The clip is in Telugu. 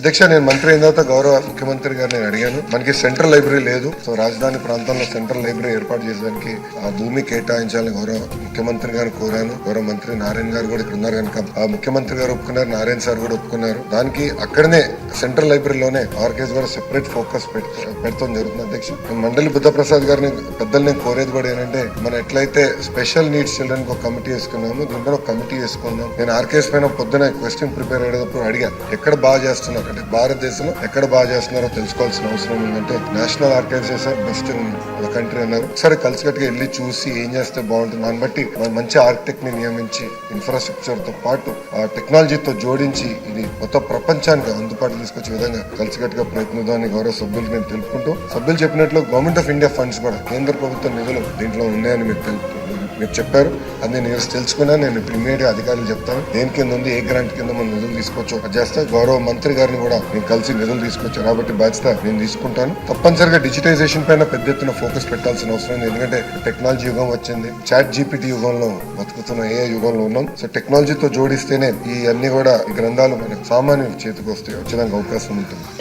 అధ్యక్ష నేను మంత్రి అయిన తర్వాత గౌరవ ముఖ్యమంత్రి గారు నేను అడిగాను. మనకి సెంట్రల్ లైబ్రరీ లేదు. సో రాజధాని ప్రాంతంలో సెంట్రల్ లైబ్రరీ ఏర్పాటు చేయడానికి ఆ భూమి కేటాయించాలని గౌరవ ముఖ్యమంత్రి గారు కోరాను. గౌరవ మంత్రి నారాయణ గారు కూడా ఇక్కడ ఉన్నారు కనుక ఆ ముఖ్యమంత్రి గారు ఒప్పుకున్నారు నారాయణ సార్ కూడా ఒప్పుకున్నారు. దానికి అక్కడనే సెంట్రల్ లైబ్రరీలోనే ఆర్కేస్ కూడా సెపరేట్ ఫోకస్ పెడతాం జరుగుతుంది అధ్యక్ష. మండలి బుద్ధప్రసాద్ గారిని పెద్దలు నేను కోరేది కూడా ఏంటంటే మనం ఎట్లయితే స్పెషల్ నీడ్స్ చిల్డ్రన్ ఒక కమిటీ వేసుకున్నాము దీంట్లో ఒక కమిటీ వేసుకున్నాం. నేను ఆర్కేస్ పైన పొద్దున క్వశ్చన్ ప్రిపేర్ అయ్యేటప్పుడు అడిగాను ఎక్కడ బాగా చేస్తున్నారు? అంటే భారతదేశంలో ఎక్కడ బాగా చేస్తున్నారో తెలుసుకోవాల్సిన అవసరం ఉందంటే national organization best in country అన్నారు. సరే కలిసికట్టుగా వెళ్ళి చూసి ఏం చేస్తే బాగుంటుంది దాన్ని బట్టి మంచి ఆర్కిటెక్ట్ని నియమించి ఇన్ఫ్రాస్ట్రక్చర్తో పాటు ఆ టెక్నాలజీతో జోడించి ఇది మొత్తం ప్రపంచానికి అందుబాటులో తీసుకొచ్చే విధంగా కలిసికట్టుగా ప్రయత్నిద్దామని గౌరవ సభ్యులు నేను తెలుపుకుంటూ సభ్యులు చెప్పినట్లు గవర్నమెంట్ ఆఫ్ ఇండియా ఫండ్స్ కూడా కేంద్ర ప్రభుత్వ నిధులు దీంట్లో ఉన్నాయని మీరు తెలుపు మీరు చెప్పారు. అది నేను తెలుసుకున్నా నేను ఇప్పుడు ఇమీడియట్ అధికారులు చెప్తాను. దేని కింద ఉంది ఏ గ్రాంట్ కింద మనం నిధులు తీసుకోవచ్చు అది చేస్తా గౌరవ మంత్రి గారిని కూడా నేను కలిసి నిధులు తీసుకొచ్చాను కాబట్టి బాధ్యత నేను తీసుకుంటాను. తప్పనిసరిగా డిజిటైజేషన్ పైన పెద్ద ఎత్తున ఫోకస్ పెట్టాల్సిన అవసరం ఉంది ఎందుకంటే టెక్నాలజీ యుగం వచ్చింది. చాట్ జీపీటీ యుగంలో బతుకుతున్న ఏ యుగంలో ఉన్నాం. సో టెక్నాలజీతో జోడిస్తేనే ఈ అన్ని కూడా ఈ గ్రంథాలు మన సామాన్యుల చేతికి వస్తాయి. వచ్చేదానికి అవకాశం ఉంటుంది.